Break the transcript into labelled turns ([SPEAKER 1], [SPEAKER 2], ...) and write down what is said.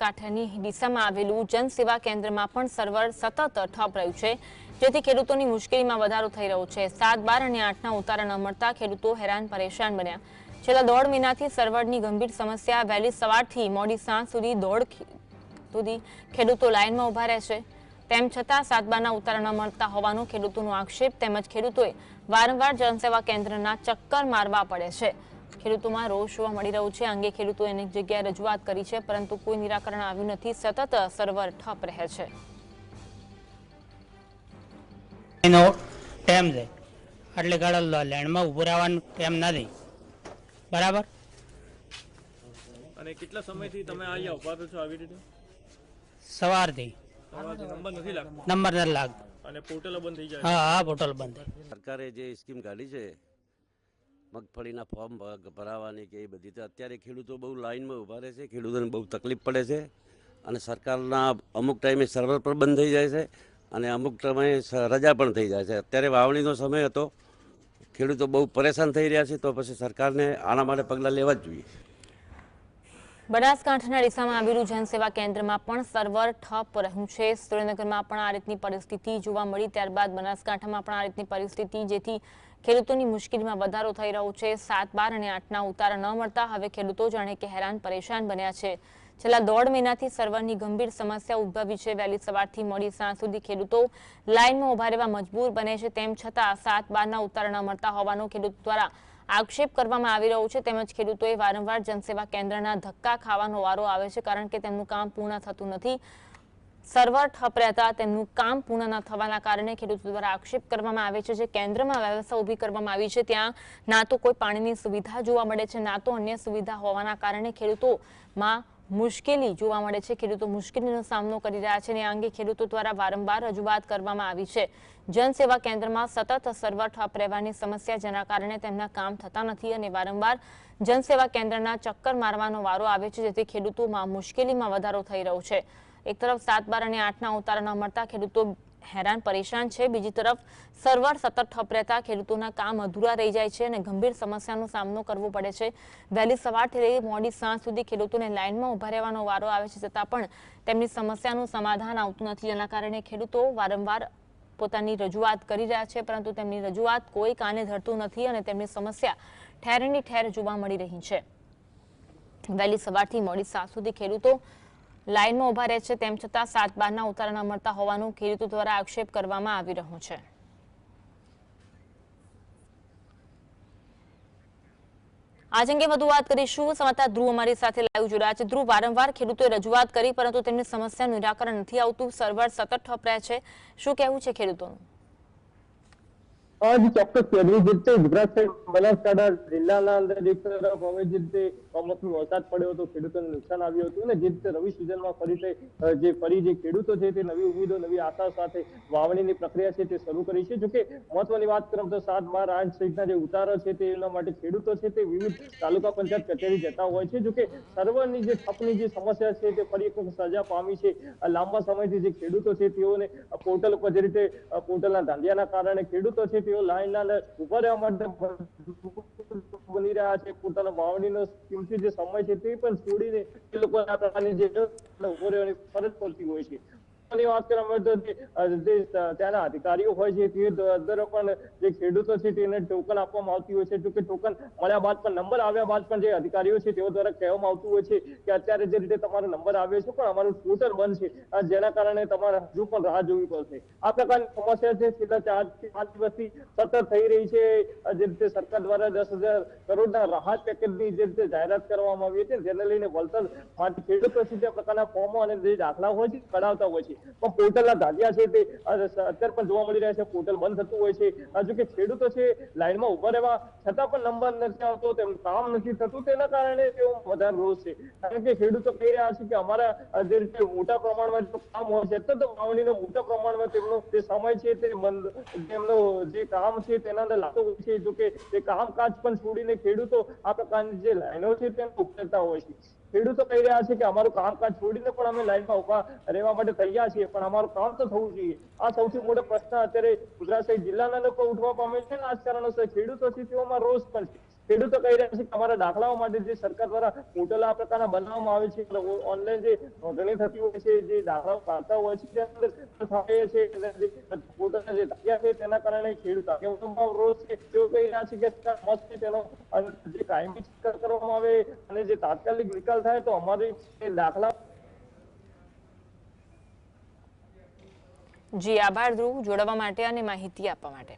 [SPEAKER 1] કાંઠાની ડીસામાં આવેલું જનસેવા કેન્દ્રમાં પણ સર્વર સતત ઠપ રહ્યું છે. જેથી ખેડૂતોની મુશ્કેલીમાં વધારો થઈ રહ્યો છે. સાત, બાર અને આઠના ઉતારા ન મળતા ખેડૂતો હેરાન, પરેશાન બન્યા. છેલ્લા દોઢ મહિનાથી સર્વરની ગંભીર સમસ્યા વહેલી સવારથી મોડી સાંજ સુધી દોઢ સુધી ખેડૂતો લાઇનમાં ઊભા રહેશે તેમ છતાં સાત, બારના ઉતારા ન મળતા હોવાનો ખેડૂતોનો આક્ષેપ તેમજ ખેડૂતોએ વારંવાર જનસેવા કેન્દ્રના ચક્કર મારવા પડે છે. ખેડૂતોમાં રોષ જોવા મળી રહ્યો છે. આ અંગે ખેડૂતોએ અનેક જગ્યાએ રજૂઆત કરી છે પરંતુ કોઈ નિરાકરણ આવ્યું નથી. સતત સર્વર ઠપ રહે છે.
[SPEAKER 2] એનો ટાઈમ છે. એટલે ગાડા લેન્ડમાં ઊભું રહેવાનું ટાઈમ નથી. બરાબર?
[SPEAKER 3] અને કેટલા સમયથી તમે અહીંયા ઊભા છો આવી રીતે?
[SPEAKER 2] સવારથી.
[SPEAKER 3] નંબર નથી લાગતો?
[SPEAKER 2] નંબર નથી લાગતો.
[SPEAKER 3] અને પોર્ટલ બંધ થઈ જાય
[SPEAKER 2] હા હા પોર્ટલ બંધ
[SPEAKER 4] સરકારે જે સ્કીમ કાઢી છે મગફળીના ફોર્મ ભરાવાની કે એ બધી. તો અત્યારે ખેડૂતો બહુ લાઇનમાં ઊભા રહે છે. ખેડૂતોને બહુ તકલીફ પડે છે. અને સરકારના અમુક ટાઈમે સર્વર પણ બંધ થઈ જાય છે અને અમુક ટાઈમે રજા પણ થઈ જાય છે. અત્યારે વાવણીનો સમય હતો. ખેડૂતો બહુ પરેશાન થઈ રહ્યા છે. તો પછી સરકારને આના માટે પગલાં લેવા જ જોઈએ.
[SPEAKER 1] બનાસકાંઠાના ડીસામાં આવેલું જનસેવા કેન્દ્રમાં પણ સર્વર ઠપ રહ્યું છે. સુરેન્દ્રનગરમાં પણ આ રીતની પરિસ્થિતિ જોવા મળી. ત્યારબાદ બનાસકાંઠામાં પણ આ રીતની પરિસ્થિતિ, જેથી ખેડૂતોની મુશ્કેલીમાં વધારો થઈ રહ્યો છે. સાત, બાર અને આઠના ઉતારા ન મળતા હવે ખેડૂતો જાણે કે હેરાન પરેશાન બન્યા છે. છેલ્લા દોઢ મહિનાથી સર્વરની ગંભીર સમસ્યા ઉદ્ભવી છે. વહેલી સવારથી મોડી સાંજ સુધી ખેડૂતો લાઇનમાં ઊભા રહેવા મજબૂર બને છે. તેમ છતાં સાત, બારના ઉતારા ન મળતા હોવાનો ખેડૂત દ્વારા આક્ષેપ કરવામાં આવી રહ્યો છે. તેમજ ખેડૂતોએ વારંવાર જનસેવા કેન્દ્રના ધક્કા ખાવાનો વારો આવે છે કારણ કે તેમનું કામ પૂર્ણ થતું નથી. સર્વર ઠપ રહેતા તેમનું કામ પૂર્ણ ન થવાના કારણે ખેડૂતો દ્વારા આક્ષેપ કરવામાં આવે છે જે કેન્દ્રમાં વ્યવસ્થા ઊભી કરવામાં આવી છે. ત્યાં ના તો કોઈ પાણીની સુવિધા જોવા મળે છે, ના તો અન્ય સુવિધા હોવાના કારણે ખેડૂતોમાં મુશ્કેલી જોવા મળે છે. ખેડૂતો મુશ્કેલીનો સામનો કરી રહ્યા છે અને આ અંગે ખેડૂતો દ્વારા વારંવાર રજૂઆત કરવામાં આવી છે. જનસેવા કેન્દ્રમાં સતત સર્વર ઠપ રહેવાની સમસ્યા જેના કારણે તેમના કામ થતા નથી અને વારંવાર જનસેવા કેન્દ્રના ચક્કર મારવાનો વારો આવે છે, જેથી ખેડૂતોમાં મુશ્કેલીમાં વધારો થઈ રહ્યો છે. એક તરફ સાત બાર અને આઠના ઉતારા ન મળતા ખેડૂતો હેરાન, પરેશાન છે. બીજી તરફ, સર્વર સતત ઠપ રહેતા ખેડૂતોના કામ અધૂરા રહી જાય છે અને ગંભીર સમસ્યાનો સામનો કરવો પડે છે. વહેલી સવારથી લઈ મોડી સાંજ સુધી ખેડૂતોને લાઇનમાં ઊભા રહેવાનો વારો આવે છે, છતાં પણ તેમની સમસ્યાનું સમાધાન આવતું નથી. જેના કારણે ખેડૂતો વારંવાર પોતાની રજૂઆત કરી રહ્યા છે, પરંતુ તેમની રજૂઆત કોઈ કાને ધરતું નથી અને તેમની સમસ્યા ઠેરની ઠેર જોવા મળી રહી છે. વહેલી સવારથી મોડી સાંજ સુધી ખેડૂતો લાઇનમાં ઊભા રહે છે, તેમ છતાં સાત બારના ઉતારા ન મળતા હોવાનું ખેડૂતો દ્વારા આક્ષેપ કરવામાં આવી રહ્યો છે. આજ અંગે વધુ વાત કરીશું. સમાચાર ધ્રુવ અમારી સાથે લાઈવ જોડાયા છે. ધ્રુવ, વારંવાર ખેડૂતોએ રજૂઆત કરી, પરંતુ તેમની સમસ્યાનું નિરાકરણ નથી આવતું. સર્વર સતત ઠપ છે. શું કહેવું છે ખેડૂતોનું?
[SPEAKER 5] આજ ચોક્કસ જે રીતે ગુજરાત સહિત બનાસકાંઠા જિલ્લાના અંદર એક તરફ હવે જે કમોસમી વરસાદ પડ્યો હતો, ખેડૂતોને નુકસાન આવ્યું હતું, અને જે રીતે રવિ સિઝનમાં ફરી જે ફરી જે ખેડૂતો છે તે નવી ઉમેદો, નવી આશા સાથે વાવણીની પ્રક્રિયા છે તે શરૂ કરી છે. જોકે મહત્વની વાત કરમ તો સાત, બાર, આઠ સહિતના જે ઉતારો છે તે એના માટે ખેડૂતો છે તે વિવિધ તાલુકા પંચાયત કચેરી જતા હોય છે. જોકે સર્વરની જે ઠપની જે સમસ્યા છે તે ફરી એક સજા પામી છે. લાંબા સમયથી જે ખેડૂતો છે તેઓને પોર્ટલ ઉપર જે રીતે પોર્ટલના ધાંધિયાના કારણે ખેડૂતો છે તેઓ લાઈનના ઊભા રહેવા માટે બની રહ્યા છે. પોતાના વાવણીનો કિંમતી જે સમય છે તે પણ છોડીને એ લોકો ઊભો રહેવાની ફરજ પડતી હોય છે. ની વાત કરવામાં તો જે, ત્યાંના અધિકારીઓ હોય છે તે દર પણ જે ખેડૂતો છે તેને ટોકન આપવામાં આવતી હોય છે. જો કે ટોકન મળ્યા બાદ પણ નંબર આવ્યા બાદ પણ જે અધિકારીઓ છે તેઓ દ્વારા કહેવામાં આવતું હોય છે કે અત્યારે જે રીતે તમારો નંબર આવ્યો છે પણ અમારું સ્કૂટર બંધ છે. જેના કારણે તમારે હજુ પણ રાહ જોવી પડશે. આ પ્રકારની સમસ્યા છે. છેલ્લા ચાર પાંચ દિવસથી સતત થઈ રહી છે. જે રીતે સરકાર દ્વારા દસ હજાર કરોડના રાહત પેકેજની જે રીતે જાહેરાત કરવામાં આવી છે જેને લઈને માટે ખેડૂતો છે તે પ્રકારના ફોર્મો અને જે દાખલા હોય છે કઢાવતા હોય છે. પણ પોર્ટલના ધાડિયા છે તે. અત્યારે પણ જોવા મળી રહ્યા છે, પોર્ટલ બંધ થતું હોય છે. જો કે ખેડૂતો છે લાઈનમાં ઊભા રહેવા, છતાં પણ નંબર નથી આવતો, તેમ કામ નથી થતું, તેના કારણે તેઓ વધારે રોષ છે. કારણ કે ખેડૂતો કહી રહ્યા છે કે અમારા જે રીતે મોટા પ્રમાણમાં કામ હોય છે તો વાવણીનો મોટા પ્રમાણમાં તેમનો જે સમય છે તે બંધ, તેમનો જે કામ છે તેના અંદર લાગતો હોય છે. જો કે તે કામકાજ પણ છોડીને ખેડૂતો આ પ્રકારની જે લાઈનો છે તેને ઉકેલતા હોય છે. ખેડૂતો કહી રહ્યા છે કે અમારું કામકાજ છોડીને પણ અમે લાઈનમાં ઊભા રહેવા માટે તૈયાર છીએ, પણ અમારું કામ તો થવું જોઈએ. આ સૌથી મોટો પ્રશ્ન અત્યારે ગુજરાત સહિત જિલ્લાના લોકો ઉઠવા પામે છે અને આ જ કારણોસર ખેડૂતો છે રોષ પણ છે. ખેડૂતો કહી રહ્યા છે કે અમારા દાખલાઓ માટે જે સરકાર દ્વારા પોર્ટલ આ પ્રકારના બનાવવામાં આવે છે ઓનલાઈન જે નોંધણી થતી હોય છે, જે દાખલાઓ કાઢતા હોય છે, તેના અંદર થાય છે અને જે ધાગ્યા છે તેના કારણે ખેડૂત આગેવાનો રોષ છે. તેઓ કહી રહ્યા છે કે મસ્ત તેનો જે કાયમી ચેક કરવામાં આવે અને જે તાત્કાલિક નિકાલ થાય તો અમારી દાખલા
[SPEAKER 1] જી, આભાર ધ્રુવ. જોડાવા માટે અને માહિતી આપવા માટે.